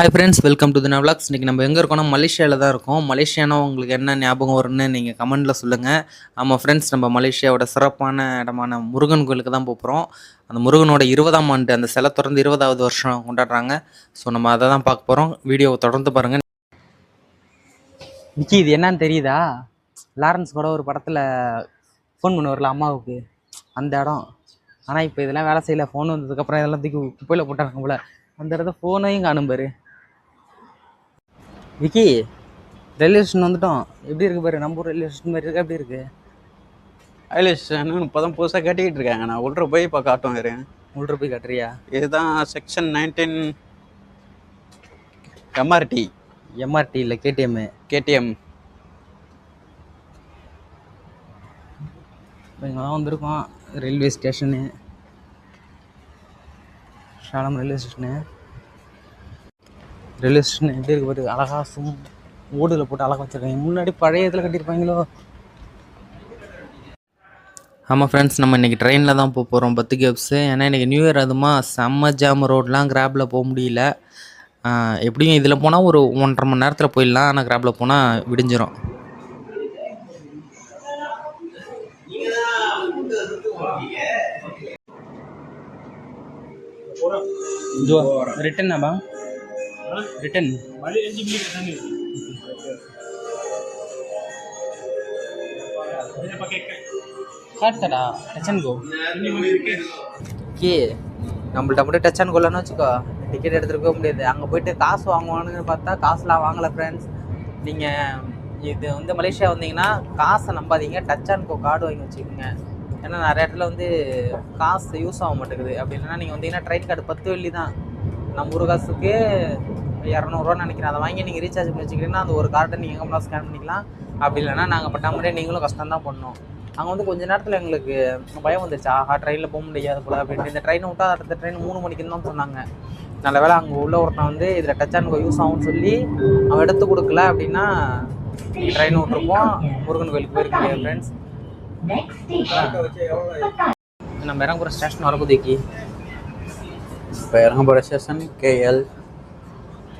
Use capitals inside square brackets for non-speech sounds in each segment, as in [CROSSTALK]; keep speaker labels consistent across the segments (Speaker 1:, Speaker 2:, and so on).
Speaker 1: Hi friends welcome to the நவ்லாக்ஸ் இன்றைக்கி நம்ம எங்கே இருக்கோம்னா மலேசியாவில் தான் இருக்கோம். மலேசியானா உங்களுக்கு என்ன ஞாபகம் வரும்னு நீங்கள் கமெண்ட்டில் சொல்லுங்கள் ஆமாம் ஃப்ரெண்ட்ஸ் நம்ம மலேசியாவோட சிறப்பான இடமான முருகன் கோயிலுக்கு தான் போகிறோம் அந்த முருகனோட இருபதாம் ஆண்டு அந்த சிலை தொடர்ந்து இருபதாவது வருஷம் கொண்டாடுறாங்க. ஸோ நம்ம அதை தான் பார்க்க போகிறோம் வீடியோவை தொடர்ந்து பாருங்கள் விக்கி இது என்னன்னு தெரியுதா? லாரன்ஸ் கூட ஒரு படத்தில் ஃபோன் பண்ணுவார்ல அம்மாவுக்கு. அந்த இடம். ஆனால் இப்போ இதெல்லாம் வேலை செய்யல. ஃபோன் வந்ததுக்கப்புறம் இதெல்லாம் தூக்கி குப்பையில் போட்டாங்க போல். அந்த இடத்த ஃபோனையும் காணும் பாரு. விக்கி ரயில்வே ஸ்டேஷன் வந்துட்டோம். எப்படி இருக்கு பாரு நம்ம ஊர் ரயில்வே ஸ்டேஷன் மாதிரி இருக்கா எப்படி இருக்கு?
Speaker 2: ரயில்வே ஸ்டேஷன் இப்போ தான் புதுசாக கட்டிக்கிட்டு இருக்காங்க. நான் உள்ள போய் இப்போ காட்டும் வரேன்
Speaker 1: உள்ள போய் கட்டுறியா?
Speaker 2: இதுதான் செக்ஷன் நைன்டீன் எம்ஆர்டி
Speaker 1: எம்ஆர்டி இல்லை கேடிஎம்
Speaker 2: கேடிஎம்
Speaker 1: இங்கே தான் வந்திருக்கோம் ரயில்வே ஸ்டேஷனு. ஷாலம் ரயில்வே ஸ்டேஷனு. ரயில்வே ஸ்டேஷன் எப்படி இருக்கு பாரு அழகா சும் ஓடுல போட்டு அழகா வச்சிருக்காங்க. முன்னாடி பழைய இதில் கட்டியிருப்பாங்களோ? ஆமாம் ஃப்ரெண்ட்ஸ் நம்ம இன்றைக்கி ட்ரெயினில் தான் போக போகிறோம் பத்து கேப்ஸு ஏன்னா இன்றைக்கி நியூ இயர் அதுமா செம்ம ஜாம் ரோட்லாம் கிராப்பில் போக முடியல. எப்படியும் இதில் போனால் ஒரு ஒன்றரை மணி நேரத்தில் போயிடலாம் ஆனால் கிராப்பில் போனால் விடிஞ்சிரும். जो ரிட்டன் மழை டச் அண்ட் கோ கே நம்மள்ட்ட மட்டும் டச் அண்ட் கோலன்னு வச்சுக்கோ. டிக்கெட் எடுத்துருக்க முடியாது. அங்கே போயிட்டு காசு வாங்குவானுங்கன்னு பார்த்தா காசுலாம் வாங்கலை ஃப்ரெண்ட்ஸ் நீங்கள் இது வந்து மலேசியா வந்தீங்கன்னா காசை நம்பாதீங்க. டச் அண்ட் கோ கார்டு வாங்கி வச்சுக்கோங்க. ஏன்னா நிறைய இடத்துல வந்து காசு யூஸ் ஆக மாட்டேங்குது. அப்படி இல்லைன்னா நீங்கள் வந்தீங்கன்னா ட்ரெயின் கார்டு பத்து வெள்ளி தான் நம்ம ஊர் காசுக்கு இரநூறுவான்னு நினைக்கிறேன். அதை வாங்கி நீங்கள் ரீசார்ஜ் பண்ணி வச்சுக்கிட்டீங்கன்னா அந்த ஒரு கார்டை நீங்கள் எங்கே போனால் ஸ்கேன் பண்ணிக்கலாம். அப்படி இல்லைன்னா நாங்கள் பட்ட மாதிரியே நீங்களும் கஷ்டம் தான் பண்ணோம். அங்கே வந்து கொஞ்ச நேரத்தில் எங்களுக்கு பயம் வந்துருச்சு. ஆஹா ட்ரெயினில் போக முடியாது போல அப்படின்ட்டு. இந்த ட்ரெயினை விட்டா அடுத்த ட்ரெயின் மூணு மணிக்குன்னு தான் சொன்னாங்க. நல்ல வேளை அங்கே உள்ள ஒருத்தன் வந்து இதில் டச் அண்ட் கோ யூஸ் ஆகும்னு சொல்லி அவன் எடுத்து கொடுக்கல அப்படின்னா ட்ரெயின் விட்டுருப்போம். முருகன் கோயிலுக்கு போயிருக்க முடியாது ஃப்ரெண்ட்ஸ் நம்ம இறங்குற ஸ்டேஷன் வரப்போதைக்கு
Speaker 2: இப்போ இறங்க போகிற ஸ்டேஷன் கேஎல்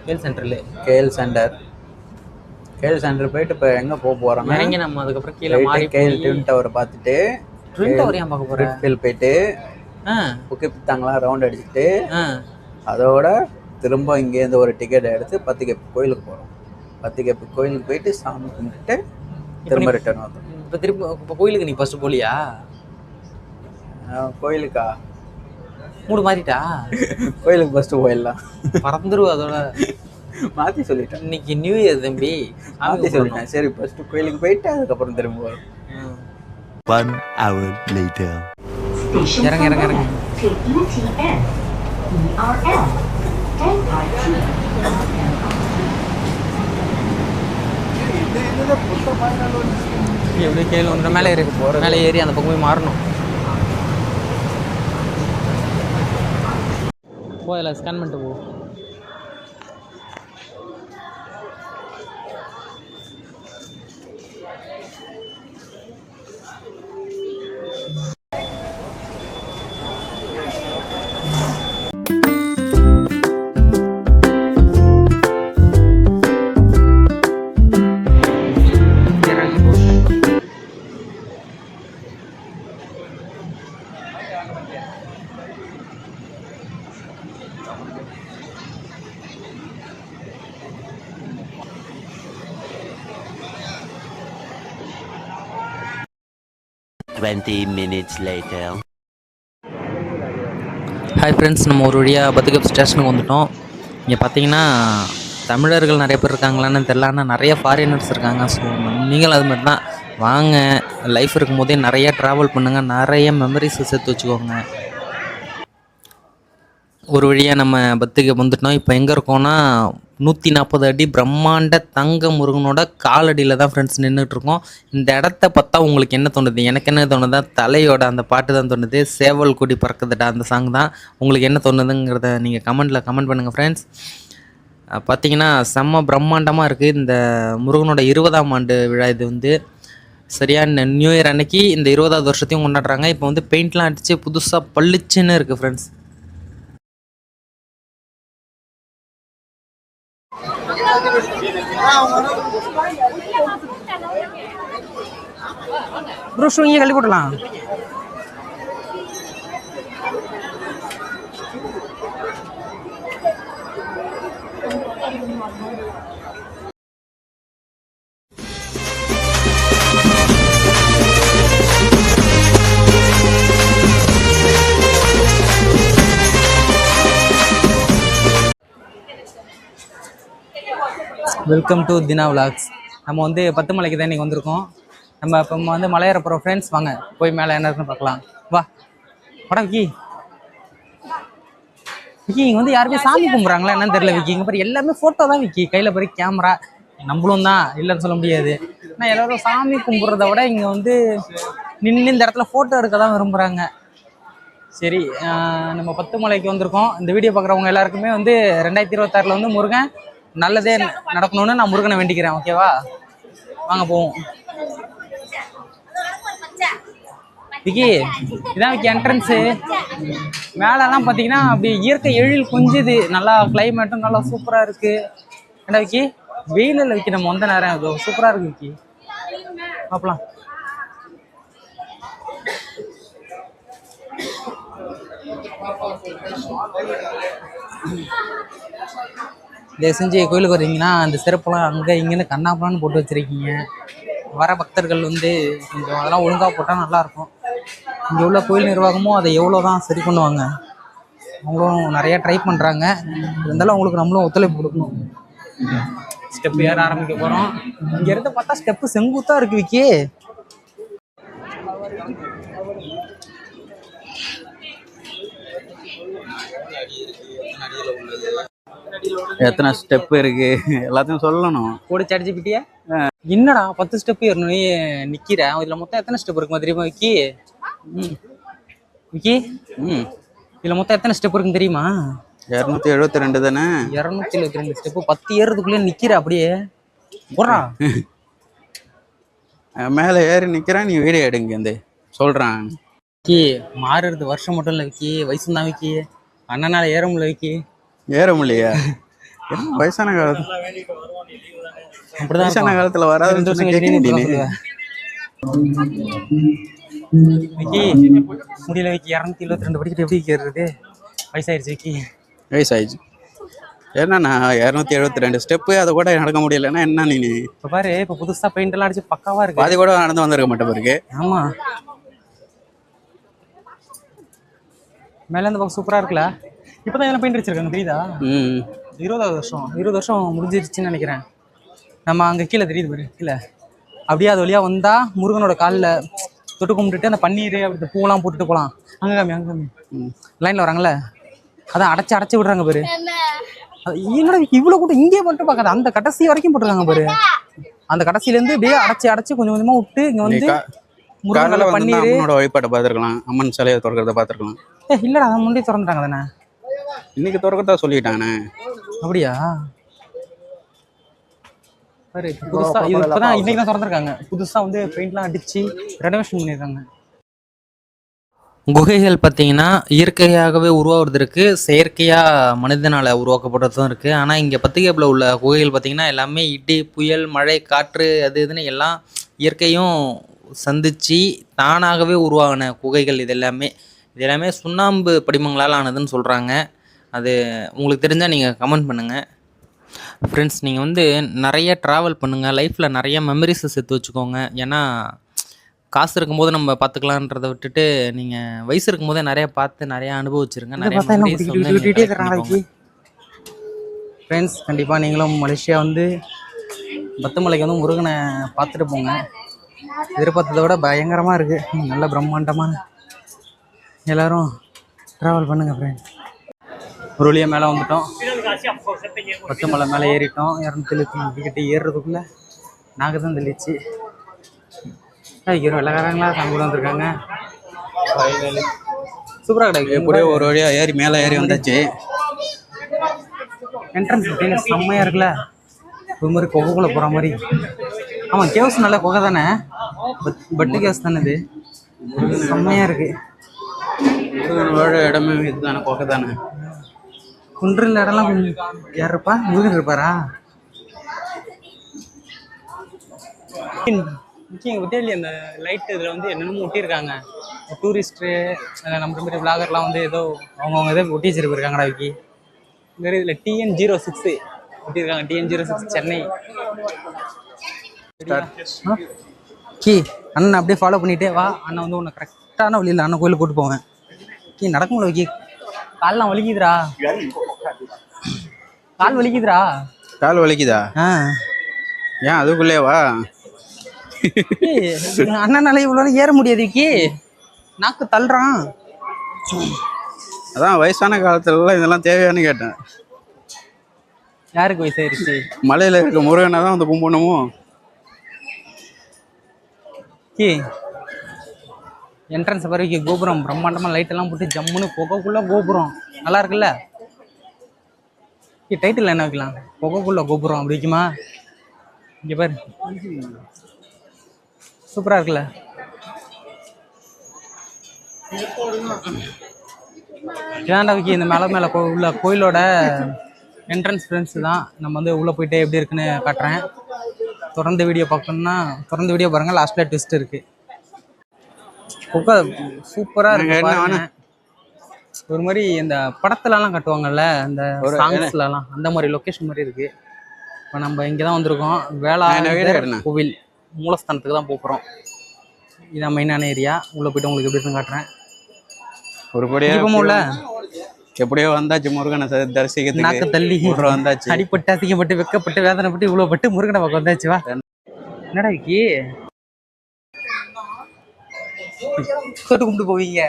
Speaker 1: கேல் சென்டரில்
Speaker 2: கேஎல் சென்டர் கேஎல் சென்டர் போயிட்டு இப்போ எங்கே போக போகிறோன்னா
Speaker 1: இறங்கி நம்ம அதுக்கப்புறம் கீழே மாறி
Speaker 2: கேஎல் டியூன் டவரை பார்த்துட்டு
Speaker 1: ட்வின் டவர் ஏன் பார்க்க போகிறேன்
Speaker 2: ரெட்ஃபீல் போயிட்டு புக்கி பித்தாங்களாம் ரவுண்ட் அடிச்சுட்டு அதோட திரும்ப இங்கேருந்து ஒரு டிக்கெட் எடுத்து பத்து கேப் கோயிலுக்கு போகிறோம் பத்து கேப் கோயிலுக்கு போயிட்டு சாமி கும்பிட்டுட்டு திரும்ப ரிட்டர்ன் வந்தோம்
Speaker 1: இப்போ திரும்ப இப்போ கோயிலுக்கு நீ ஃபஸ்ட்டு போலியா?
Speaker 2: கோயிலுக்கா?
Speaker 1: மூடு மாறிட்டா
Speaker 2: கோயிலுக்கு ஃபஸ்ட்டு போயிடலாம்
Speaker 1: பறந்துருவா அதோட
Speaker 2: மாற்றி சொல்லிட்டேன்
Speaker 1: இன்னைக்கு நியூ இயர் தம்பி
Speaker 2: மாற்றி சொல்லிட்டேன் சரி ஃபஸ்ட்டு கோயிலுக்கு போயிட்டு அதுக்கப்புறம் திரும்ப வரும்.
Speaker 3: One hour later.
Speaker 1: இறங்க இறங்க இறங்க எப்படியே கீழே வந்து மேலே ஏறி மேலே ஏறி அந்த பக்கம் போய் மாறணும் போ இதில் ஸ்கேன் பண்ணிட்டு போ Yeah.
Speaker 3: 20 minutes later.
Speaker 1: Hi friends நம்ம ஒரு வழியாக பத்துக்கப் ஸ்டேஷனுக்கு வந்துட்டோம். இங்கே பார்த்தீங்கன்னா தமிழர்கள் நிறைய பேர் இருக்காங்களான்னு தெரில ஆனால் நிறைய ஃபாரினர்ஸ் இருக்காங்க. ஸோ நீங்களும் அது மாதிரி தான். வாங்க லைஃப் இருக்கும்போதே நிறைய ட்ராவல் பண்ணுங்கள் நிறைய மெமரிஸை சேர்த்து வச்சுக்கோங்க. ஒரு வழியாக நம்ம பத்துக்கு வந்துட்டோம். இப்போ எங்கே இருக்கோன்னா நூற்றி நாற்பது அடி பிரம்மாண்ட தங்க முருகனோட காலடியில் தான் ஃப்ரெண்ட்ஸ் நின்றுட்டுருக்கோம் இந்த இடத்த பார்த்தா உங்களுக்கு என்ன தோணுது? எனக்கு என்ன தோணுதா? தலையோட அந்த பாட்டு தான் தோணுது. சேவல் கொடி பறக்குதுடா அந்த சாங் தான். உங்களுக்கு என்ன தோணுதுங்கிறத நீங்கள் கமெண்ட்டில் கமெண்ட் பண்ணுங்கள் ஃப்ரெண்ட்ஸ் பார்த்தீங்கன்னா செம்ம பிரம்மாண்டமாக இருக்குது இந்த முருகனோட இருபதாம் ஆண்டு விழா இது வந்து. சரியான நியூ இயர் அன்னைக்கு இந்த இருபதாவது வருஷத்தையும் கொண்டாடுறாங்க. இப்போ வந்து பெயிண்ட்லாம் அடித்து புதுசாக பளிச்சுன்னு இருக்குது ஃப்ரெண்ட்ஸ்
Speaker 4: ப்ரோ ஷூ இங்கே Thank you. Welcome to Dhina vlogs நம்ம வந்து பத்து மலைக்கு தான் இன்றைக்கி வந்திருக்கோம். நம்ம இப்போ வந்து மலையேற போகிற ஃப்ரெண்ட்ஸ் வாங்க. போய் மேலே என்ன இருக்குன்னு பார்க்கலாம். வா. படம் விக்கி. விக்கி இங்கே வந்து யாருமே சாமி கும்பிட்றாங்களா என்னன்னு தெரியல விக்கி. இங்கே பாரு எல்லாமே ஃபோட்டோ தான் விக்கி. கையில் பாரு கேமரா நம்மளும் தான். இல்லைன்னு சொல்ல முடியாது. ஆனால் எல்லோரும் சாமி கும்பிட்றத விட இங்கே வந்து நின்று இந்த இடத்துல ஃபோட்டோ எடுக்க தான் விரும்புகிறாங்க சரி நம்ம பத்து மலைக்கு வந்திருக்கோம். இந்த வீடியோ பார்க்குறவங்க எல்லாருக்குமே வந்து ரெண்டாயிரத்தி இருபத்தாறில் வந்து முருகன் நல்லதே நடக்கணும்னு நான் முருகனை வேண்டிக்கிறேன் ஓகேவா? வாங்க போவோம். விக்கி இதான் விக்கி என்ட்ரன்ஸு மேலெல்லாம் பார்த்தீங்கன்னா அப்படி இயற்கை எழில் கொஞ்சுது. நல்லா கிளைமேட்டும் நல்லா சூப்பராக இருக்குது ஏண்டா விக்கி? வெயிலில் விக்கி நம்ம வந்த நேரம் அது சூப்பராக இருக்கு விக்கி. பார்க்கலாம் தயவு செஞ்சு கோயிலுக்கு வர்றீங்கன்னா அந்த சிறப்பெல்லாம் அங்கே இங்கேன்னு கண்ணாப்பலான்னு போட்டு வச்சுருக்கீங்க. வர பக்தர்கள் வந்து கொஞ்சம் அதெல்லாம் ஒழுங்காக போட்டால் நல்லாயிருக்கும் இங்கே உள்ள கோயில் நிர்வாகமும் அதை எவ்வளோ தான் சரி பண்ணுவாங்க அவங்களும் நிறைய ட்ரை பண்ணுறாங்க இருந்தாலும் அவங்களுக்கு நம்மளும் ஒத்துழைப்பு கொடுக்கணும். ஸ்டெப் ஏற ஆரம்பிக்க போகிறோம் இங்கே இருந்து பார்த்தா ஸ்டெப்பு செங்குத்தாக இருக்கு விக்கி.
Speaker 2: எத்தனை ஸ்டெப் இருக்கு? எல்லாத்தையும் சொல்லணும்.
Speaker 4: கூட சாடிச்சு பிட்டியா என்னடா பத்து ஸ்டெப் ஏறணும் நீ நிக்கிற. இதுல மொத்தம் எத்தனை ஸ்டெப் இருக்குமா தெரியுமா விக்கி. விக்கி?
Speaker 2: ம்.
Speaker 4: இதுல மொத்தம் எத்தனை ஸ்டெப் இருக்குன்னு தெரியுமா?
Speaker 2: இரநூத்தி எழுபத்தி ரெண்டு தானே?
Speaker 4: இரநூத்தி எழுபத்தி ரெண்டு ஸ்டெப் பத்து ஏறதுக்குள்ளே நிக்கிற அப்படியே. போடுறா
Speaker 2: மேலே ஏறி நிற்கிறேன் நீ வீடியோ எடுங்க இந்த சொல்கிறேன்
Speaker 4: விக்கி மாறுறது வருஷம் மட்டும் இல்லை விக்கி. வயசு தான் விக்கி. அண்ணனால ஏற முடியல விக்கி.
Speaker 2: ஏற முடியலையா [LAUGHS] என்ன வயசான காலத்து
Speaker 4: அப்படிதான்
Speaker 2: வயசான. காலத்துல மாட்டீங்க
Speaker 4: விக்கி முடியல விக்கி இரநூத்தி எழுபத்தி ரெண்டு படிக்கிட்டு எப்படி ஏறுறது வயசாயிருச்சு விக்கி.
Speaker 2: வயசாயிடுச்சு. என்னண்ணா இரநூத்தி எழுபத்தி ரெண்டு ஸ்டெப்பு அதை கூட நடக்க முடியலன்னா என்ன நீ
Speaker 4: இப்போ பாரு இப்போ புதுசா பெயிண்ட் எல்லாம் அடிச்சு பக்காவா இருக்கு.
Speaker 2: பாதி கூட நடந்து வந்திருக்க மாட்டேன் பிறகு
Speaker 4: ஆமா. மேல இந்த பக்கம் சூப்பரா இருக்குல்ல? இப்பதான் இதெல்லாம் பெயிண்ட் அடிச்சிருக்காங்க தெரியுதா?
Speaker 2: ம்.
Speaker 4: இருபதாவது வருஷம். இருபது வருஷம் முடிஞ்சிருச்சுன்னு நினைக்கிறேன். நம்ம அங்க கீழே தெரியுது பாரு கீழே. அப்படியே அது வழியா வந்தா முருகனோட காலில் தொட்டு கும்பிட்டுட்டு அந்த பன்னீர் அப்படி பூவெல்லாம் போட்டுட்டு போகலாம் அங்க காமி அங்க காமி. லைன்ல வராங்கல்ல? அதான் அடைச்சு அடைச்சு விடுறாங்க பாரு. என்னடா இவ்வளவு கூட்டம்? இங்கே மட்டும் பார்க்காத அந்த கடைசி வரைக்கும் போட்டுருக்காங்க பாரு. அந்த கடைசில இருந்து அப்படியே அடைச்சு அடைச்சு கொஞ்சம் கொஞ்சமா விட்டு இங்க வந்து
Speaker 2: கா-
Speaker 4: முருகன்
Speaker 2: காலைல வந்து
Speaker 4: பன்னீர்.
Speaker 2: வழிபாட்டை பார்த்துருக்கலாம். அம்மன் சிலையை திறக்கிறத பார்த்துருக்கலாம்.
Speaker 4: ஏ இல்லடா அதை முன்னாடி திறந்துட்டாங்க தானே.
Speaker 2: இன்னைக்கு திறக்கிறதா சொல்லிட்டாங்கண்ணே.
Speaker 4: அப்படியா? புதுசா இது இப்பதான் இன்னைக்கு தான் திறந்துருக்காங்க. புதுசா வந்து பெயிண்ட்லாம் அடிச்சு ரெனோவேஷன் பண்ணியிருக்காங்க. குகைகள் பார்த்தீங்கன்னா இயற்கையாகவே உருவாகிறது இருக்கு. செயற்கையாக மனிதனால் உருவாக்கப்படுறதும் இருக்குது ஆனால் இங்கே பத்திகேப்பில் உள்ள குகைகள் பார்த்தீங்கன்னா எல்லாமே இடி புயல் மழை காற்று அது இதுன்னு எல்லாம் இயற்கையும் சந்திச்சு தானாகவே உருவாகின குகைகள் இது எல்லாமே. இது எல்லாமே சுண்ணாம்பு படிமங்களால் ஆனதுன்னு சொல்கிறாங்க அது உங்களுக்கு தெரிஞ்சால் நீங்கள் கமெண்ட் பண்ணுங்கள் ஃப்ரெண்ட்ஸ் நீங்கள் வந்து நிறைய ட்ராவல் பண்ணுங்கள் லைஃப்பில் நிறைய மெமரிஸை சேர்த்து வச்சுக்கோங்க. ஏன்னா காசு இருக்கும்போது நம்ம பார்த்துக்கலான்றதை விட்டுட்டு நீங்கள் வயசு இருக்கும்போதே நிறைய பார்த்து நிறைய அனுபவிச்சிருங்க. நிறைய ஃப்ரெண்ட்ஸ் கண்டிப்பாக நீங்களும் மலேசியா வந்து பத்துமலைக்கு வந்து முருகனை பார்த்துட்டு போங்க. எதிர்பார்த்ததை விட பயங்கரமாக இருக்குது நல்ல பிரம்மாண்டமான எல்லாரும் ட்ராவல் பண்ணுங்கள் ஃப்ரெண்ட்ஸ் ஒரு வழியாக மேலே வந்துட்டோம். பத்து மலை மேலே ஏறிட்டோம். இரநூத்தி எழுபத்தி மூணு டிக்கெட்டு ஏறுறதுக்குள்ளே நாங்கள் தான் தெளிச்சு இரு வெள்ளக்காரங்களா? சாமி கூட வந்திருக்காங்க. சூப்பராக கிடையாது
Speaker 2: எப்படியோ ஒரு வழியா ஏறி மேலே ஏறி வந்தாச்சு.
Speaker 4: என்ட்ரன்ஸ் பார்த்தீங்கன்னா செம்மையாக இருக்குல்ல. ஒரு மாதிரி குகைக்குள்ளே போகிற மாதிரி. ஆமாம் கேவ்ஸ் நல்ல குகை தானே? பட் பட்டு கேவ்ஸ் தானே இது? செம்மையாக இருக்குது
Speaker 2: இடமே இதுதானே கொக்கை தானே?
Speaker 4: குன்றில் இடம்லாம் கொஞ்சம் யார் இருப்பா முருகன் இருப்பாரா முக்கியம் வித்தியாலி அந்த லைட் இதில் வந்து என்னென்னமோ ஒட்டியிருக்காங்க. டூரிஸ்ட்டு நம்ம மாதிரி விளாகர்லாம் வந்து ஏதோ அவங்கவுங்க இதை ஒட்டி வச்சிட்டு போயிருக்காங்கடா விக்கி. இந்த இதில் TN zero six ஒட்டியிருக்காங்க. TN zero six Chennai? கி அண்ணன் அப்படியே ஃபாலோ பண்ணிட்டே வா. அண்ணன் வந்து உன்னை கரெக்டான வழியில் அண்ணன் கோயிலுக்கு கூட்டு போவேன். கி நடக்க முடியல விக்கி? கால்லாம் வலிக்குதுடா. கால் வலிக்குதுடா.
Speaker 2: கால் வலிக்குதா?
Speaker 4: ஆ.
Speaker 2: ஏன் அதுக்குள்ளேவா
Speaker 4: அண்ணனால இவ்வளோ ஏற முடியாது விக்கி நாக்கு தள்ளுறான்.
Speaker 2: அதான் வயசான காலத்துலலாம் இதெல்லாம் தேவையானு கேட்டேன்.
Speaker 4: யாருக்கு வயசாயிருச்சு
Speaker 2: மலையில் இருக்க முருகனை தான் வந்து கும்பிடணுமோ?
Speaker 4: கி என்ட்ரன்ஸ் வரைக்கும் கோபுரம் பிரம்மாண்டமாக லைட்டெல்லாம் போட்டு ஜம்முன்னு புகைக்குள்ள கோபுரம். நல்லா இருக்குல்ல? கி டைட்டில் என்ன வைக்கலாம்? புகைக்குள்ள கோபுரம் அப்படி வைக்குமா? இங்கே பாரு. சூப்பராக இருக்குல்ல? இதாண்டா விக்கி இந்த மேலே மேலே உள்ள கோயிலோட என்ட்ரன்ஸ் ஃப்ரெண்ட்ஸ் தான். நம்ம வந்து உள்ளே போயிட்டு எப்படி இருக்குன்னு காட்டுறேன். தொடர்ந்து வீடியோ பார்க்கணுன்னா தொடர்ந்து வீடியோ பாருங்கள் லாஸ்ட்டில் ட்விஸ்ட் இருக்குது குக்கா சூப்பரா
Speaker 2: நாங்க
Speaker 4: இருக்கு. ஒரு மாதிரி இந்த படத்துல எல்லாம் கட்டுவாங்கல்ல அந்த சாங்ஸ்ல எல்லாம் அந்த மாதிரி லொகேஷன் மாதிரி இருக்கு. இப்போ நம்ம இங்க தான் வந்திருக்கோம் வேளாண்? கோவில் மூலஸ்தானத்துக்கு தான் போகிறோம் இதான் மெயினான ஏரியா உள்ள போயிட்டு உங்களுக்கு எப்படி காட்டுறேன்.
Speaker 2: ஒருபடியா
Speaker 4: தீபமும்
Speaker 2: எப்படியோ வந்தாச்சு முருகனை ச-
Speaker 4: நாக்கு
Speaker 2: தரிசிக்கிறதுக்கு
Speaker 4: தள்ளி
Speaker 2: வந்தாச்சு.
Speaker 4: அடிப்பட்டு அசிங்கப்பட்டு வெக்கப்பட்டு வேதனைப்பட்டு இவ்வளவு பட்டு முருகனை பக்கம் வந்தாச்சு வா. என்னடா விக்கி தொட்டு கும்பிட்டு போவீங்க.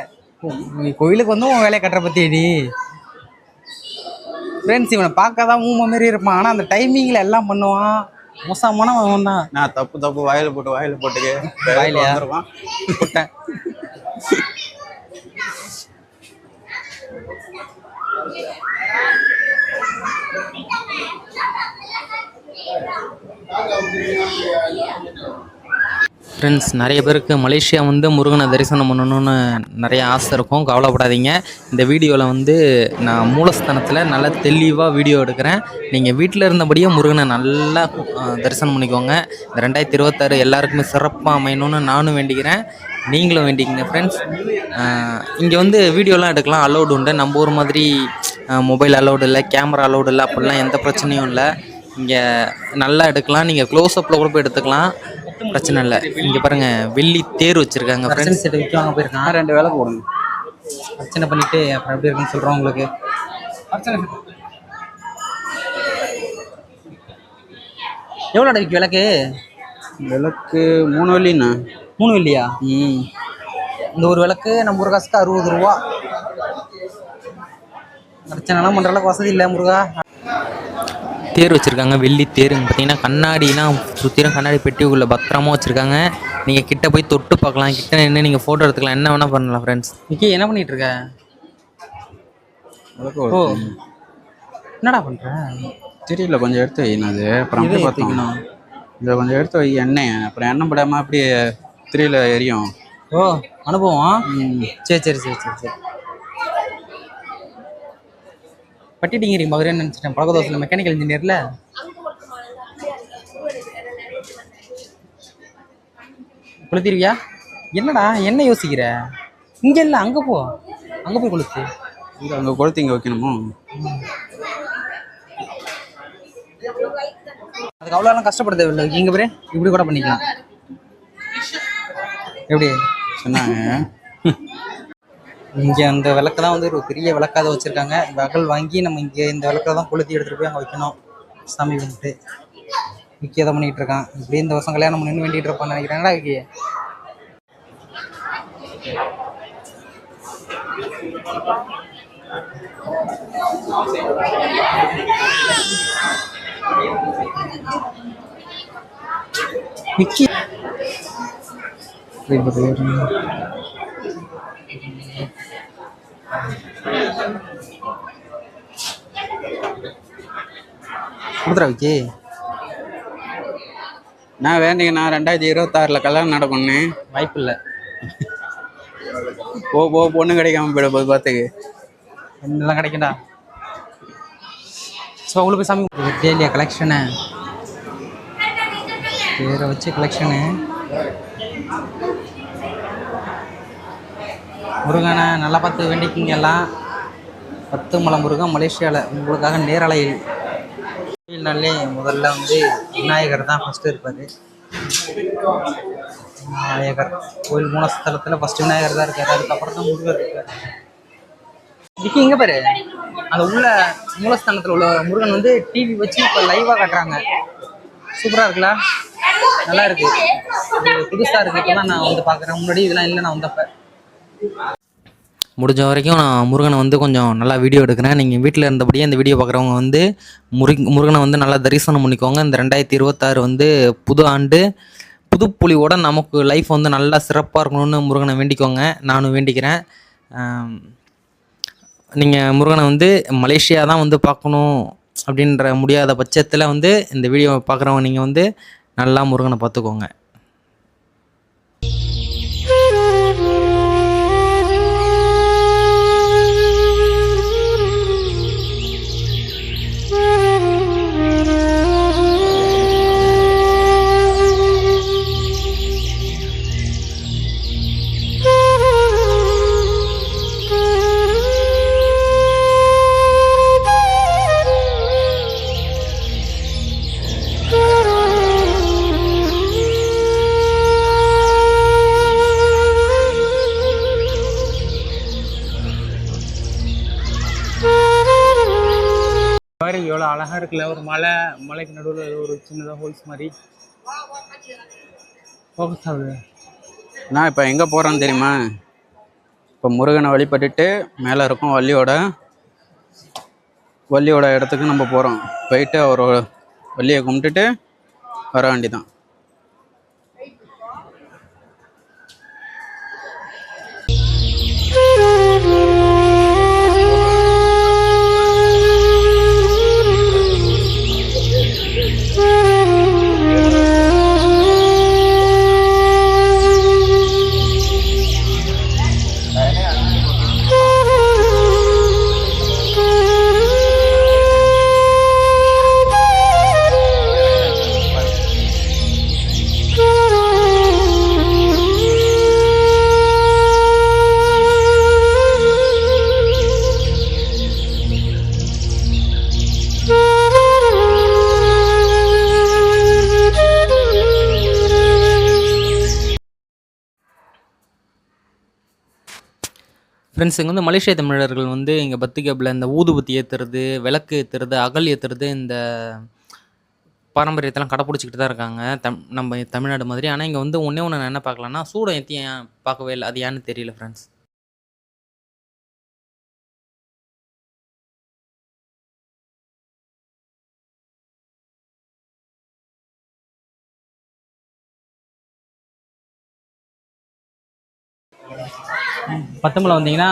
Speaker 4: நீ கோயிலுக்கு வந்து உன் வேலையை கட்டுற பத்தி நீ. ஃப்ரெண்ட்ஸ் இவனை பார்க்காதான் ஊமை மாரி இருப்பான். ஆனால் அந்த டைமிங்கில் எல்லாம் பண்ணுவான். மோசமான அவன் தான்.
Speaker 2: நான் தப்பு தப்பு வாயில போட்டு வாயில போட்டுக்கு.
Speaker 4: வாயிலையா?
Speaker 2: வந்துருவான்.
Speaker 4: போட்டேன். ஃப்ரெண்ட்ஸ் நிறைய பேருக்கு மலேசியா வந்து முருகனை தரிசனம் பண்ணணும்னு நிறைய ஆசை இருக்கும். கவலைப்படாதீங்க. இந்த வீடியோவில் வந்து நான் மூலஸ்தானத்தில் நல்லா தெளிவாக வீடியோ எடுக்கிறேன். நீங்கள் வீட்டில் இருந்தபடியே முருகனை நல்லா தரிசனம் பண்ணிக்கோங்க. இந்த ரெண்டாயிரத்தி இருபத்தாறு எல்லாருக்குமே சிறப்பாக அமையணும்னு நானும் வேண்டிக்கிறேன். நீங்களும் வேண்டிக்கங்க ஃப்ரெண்ட்ஸ் இங்கே வந்து வீடியோலாம் எடுக்கலாம். அலௌடு உண்டு. நம்ம ஊர் மாதிரி மொபைல் அலௌடு இல்லை கேமரா அலௌடு இல்லை அப்படிலாம் எந்த பிரச்சனையும் இல்லை. இங்கே நல்லா எடுக்கலாம். நீங்கள் க்ளோஸ்அப்பில் கூட போய் எடுத்துக்கலாம். பிரச்சனை இல்லை. இங்கே பாருங்க வெள்ளி தேர் வச்சுருக்காங்க ஃப்ரெண்ட்ஸ் விற்காம போயிருக்கான்.
Speaker 2: ரெண்டு வேலை போடுங்க
Speaker 4: அர்ச்சனை பண்ணிட்டு அப்புறம் எப்படி இருக்குன்னு சொல்கிறோம் உங்களுக்கு. அர்ச்சனை எவ்வளோ விற்கும் விளக்கு?
Speaker 2: விளக்கு மூணு வழிண்ணா
Speaker 4: மூணு இல்லையா
Speaker 2: ம்.
Speaker 4: இந்த ஒரு விளக்கு நம்ம ஒரு காசுக்கு அறுபது ரூபா. அர்ச்சனைலாம் பண்ணுற அளவுக்கு வசதி இல்லை முருகா. தேர் வச்சுருக்காங்க வெள்ளி தேருங்க பார்த்தீங்கன்னா கண்ணாடிலாம் சுற்றிலும் கண்ணாடி பெட்டிக்குள்ளே பத்திரமா வச்சுருக்காங்க. நீங்கள் கிட்ட போய் தொட்டு பார்க்கலாம். கிட்ட நின்று நீங்கள் ஃபோட்டோ எடுத்துக்கலாம். என்ன வேணால் பண்ணலாம் ஃப்ரெண்ட்ஸ் நிக்கி என்ன பண்ணிட்டு இருக்க? ஓ. என்னடா பண்ணுற
Speaker 2: தெரியல கொஞ்சம் எடுத்து வை நான் அது. அப்புறம் அப்படியே
Speaker 4: ஏற்றிக்கணும்
Speaker 2: இதை கொஞ்சம் எடுத்து வை எண்ணெய். அப்புறம் எண்ணெய் படாம அப்படியே திரியில எரியும்.
Speaker 4: ஓ அனுபவம். சரி சரி சரி சரி சரி. பட்டிட்டிங்கிரி மதுரை நினச்சிட்டேன். பழக்கதோசில் மெக்கானிக்கல் இன்ஜினியரில் கொளுத்திருவியா? என்னடா என்ன யோசிக்கிற? இங்கே இல்லை அங்கே போ. அங்கே போய் கொளுத்து.
Speaker 2: இங்க அங்கே கொளுத்து இங்கே வைக்கணுமோ?
Speaker 4: அதுக்கு அவ்வளோலாம் கஷ்டப்பட தேவையில்லை. இங்கே பேர் இப்படி கூட பண்ணிக்கலாம். எப்படி?
Speaker 2: சொன்னாங்க.
Speaker 4: இங்கே அந்த விளக்கு தான் வந்து ஒரு பெரிய விளக்காத வச்சுருக்காங்க. இந்த அகல் வாங்கி நம்ம இங்கே இந்த விளக்கில் தான் கொளுத்தி எடுத்துகிட்டு போய் அங்கே வைக்கணும். சாமி கும்பிட்டு. விக்கி அதை பண்ணிகிட்டு இருக்கான். இப்படி இந்த வருஷம் கல்யாணம் நின்று வேண்டிகிட்டு இருப்பான்னு நினைக்கிறேன்டா விக்கி விக்கி கொடுத்துறா விக்கி
Speaker 2: நான் வேண்டிங்கண்ணா ரெண்டாயிரத்தி இருபத்தாறில் கல்யாணம் நடக்கும்னு
Speaker 4: வாய்ப்பு இல்லை
Speaker 2: போ போ பொண்ணு கிடைக்காம போயிட போது பார்த்துக்கு.
Speaker 4: என்னெல்லாம் கிடைக்கும்டா. ஸோ உங்களுக்கு சாமி வித்யாலயா கலெக்ஷனு பேரை வச்சு கலெக்ஷனு முருகனை நல்லா பார்த்து வேண்டிக்கிங்க எல்லாம். பத்து மலை முருகன் மலேசியாவில் உங்களுக்காக நேரலையில். கோயில்னாலே முதல்ல வந்து விநாயகர் தான் ஃபஸ்ட்டு இருப்பார். விநாயகர் கோயில் மூலஸ்தலத்தில் ஃபஸ்ட்டு விநாயகர் தான் இருக்கார். அதுக்கப்புறம் தான் முருகர் இருக்கார். விக்கி இங்கே பாரு. அந்த உள்ள மூலஸ்தானத்தில் உள்ள முருகன் வந்து டிவி வச்சு இப்போ லைவாக காட்டுறாங்க. சூப்பராக இருக்குல்ல? நல்லா இருக்கு. புதுசாக இருக்கு. இப்போ நான் வந்து பார்க்குறேன் முன்னாடி இதெல்லாம் இல்லை நான் வந்தப்ப. முடிஞ்ச வரைக்கும் நான் முருகனை வந்து கொஞ்சம் நல்லா வீடியோ எடுக்கிறேன். நீங்கள் வீட்டில் இருந்தபடியே இந்த வீடியோ பார்க்குறவங்க வந்து முரு முருகனை வந்து நல்லா தரிசனம் பண்ணிக்கோங்க. இந்த ரெண்டாயிரத்தி இருபத்தாறு வந்து புது ஆண்டு புதுப்புலியோட நமக்கு லைஃப் வந்து நல்லா சிறப்பாக இருக்கணும்னு முருகனை வேண்டிக்கோங்க. நானும் வேண்டிக்கிறேன். நீங்கள் முருகனை வந்து மலேசியா தான் வந்து பார்க்கணும் அப்படின்ற முடியாத பட்சத்தில் வந்து இந்த வீடியோ பார்க்குறவங்க நீங்கள் வந்து நல்லா முருகனை பார்த்துக்கோங்க. பாரு எவ்வளோ அழகாக இருக்குல்ல ஒரு மலை மலைக்கு நடுவில் ஒரு சின்னதாக ஹோல்ஸ் மாதிரி. ஃபோக்கஸ் ஆகுது.
Speaker 2: நான் இப்போ எங்கே போகிறோன்னு தெரியுமா? இப்போ முருகனை வழிபட்டுட்டு மேலே இருக்கும் வள்ளியோட வள்ளியோட இடத்துக்கு நம்ம போகிறோம் போயிட்டு அவரோட வள்ளியை கும்பிட்டுட்டு வர வேண்டிதான்
Speaker 4: ஃப்ரெண்ட்ஸ் இங்கே வந்து மலேசிய தமிழர்கள் வந்து இங்கே பத்திகப்பில் இந்த ஊதுபத்தி ஏற்றுறது விளக்கு ஏற்றுறது அகல் ஏற்றுறது இந்த பாரம்பரியத்தெல்லாம் கடைப்பிடிச்சிக்கிட்டு தான் இருக்காங்க. தம் நம்ம தமிழ்நாடு மாதிரி. ஆனால் இங்கே வந்து ஒன்றே ஒன்று நான் என்ன பார்க்கலான்னா சூடம் ஏற்றி ஏன் பார்க்கவே இல்லை. அது ஏன்னு தெரியல ஃப்ரெண்ட்ஸ் பத்தம்பளை வந்தீங்கன்னா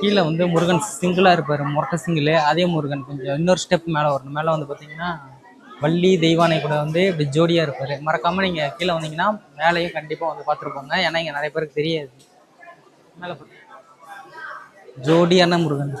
Speaker 4: கீழே வந்து முருகன் சிங்கிளாக இருப்பார். முரட்டை சிங்கிள் அதே முருகன் கொஞ்சம் இன்னொரு ஸ்டெப் மேலே வரணும். மேலே வந்து பார்த்தீங்கன்னா வள்ளி தெய்வானை கூட வந்து இப்படி ஜோடியாக இருப்பார். மறக்காமல் நீங்கள் கீழே வந்தீங்கன்னா மேலேயும் கண்டிப்பாக வந்து பார்த்துருப்போங்க ஏன்னா இங்கே நிறைய பேருக்கு தெரியாது. மேலே ஜோடியான முருகன்.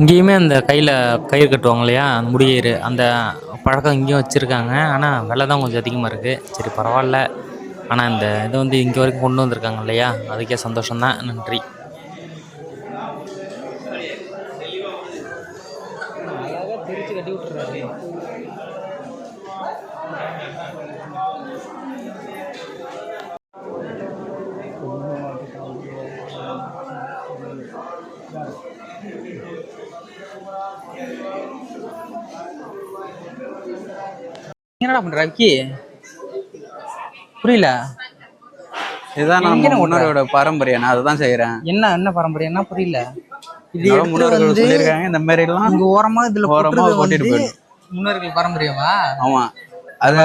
Speaker 4: இங்கேயுமே அந்த கையில் கயிறு கட்டுவாங்க இல்லையா? அந்த முடியேறு அந்த பழக்கம் இங்கேயும் வச்சுருக்காங்க. ஆனால் விலை தான் கொஞ்சம் அதிகமாக இருக்குது சரி பரவாயில்ல. ஆனால் இந்த இது வந்து இங்கே வரைக்கும் கொண்டு வந்திருக்காங்க இல்லையா? அதுக்கே சந்தோஷம்தான் நன்றி. என்னடா பண்ற விக்கி? புரியல.
Speaker 2: இதுதான் நம்ம முன்னோரோட பாரம்பரியம். நான் செய்கிறேன்
Speaker 4: என்ன என்ன பாரம்பரியம்? என்ன புரியல? இது
Speaker 2: முன்னோர்கள் சொல்லியிருக்காங்க இந்த மாதிரி எல்லாம்
Speaker 4: இங்க ஓரமா இதுல
Speaker 2: ஓரமா
Speaker 4: வந்து
Speaker 2: போயிடும்.
Speaker 4: முன்னோர்கள் பாரம்பரியமா?
Speaker 2: ஆமா. அதை